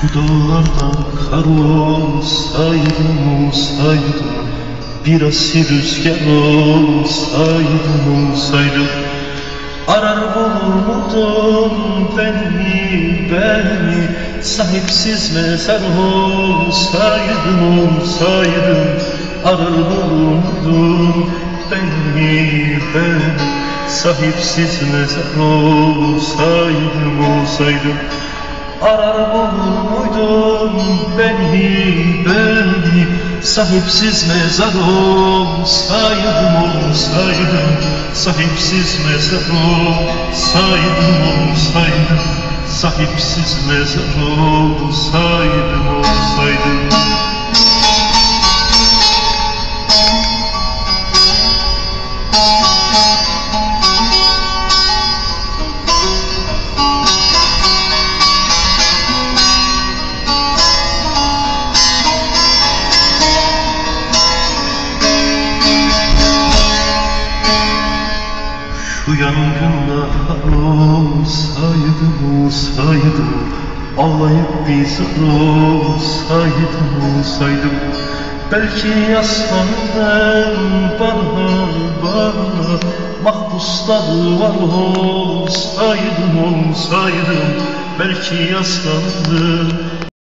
Şu dağlarda kar olsaydım olsaydım Bir asil rüzgar olsaydım olsaydım. Arar bulur beni beni Sahipsiz mezar olsaydım olsaydım. Arar bulur beni beni Sahipsiz mezar olsaydım olsaydım Arar bulur muydum beni beni Sahipsiz mezar olsaydım olsaydım Sahipsiz mezar olsaydım olsaydım Sahipsiz mezar olsaydım olsaydım Şu yangında olsaydım olsaydım Ağlayıp bizar olsaydım olsaydım. Belki yaslandım bana bana Mahpusları var olsaydım olsaydım. Belki yaslandım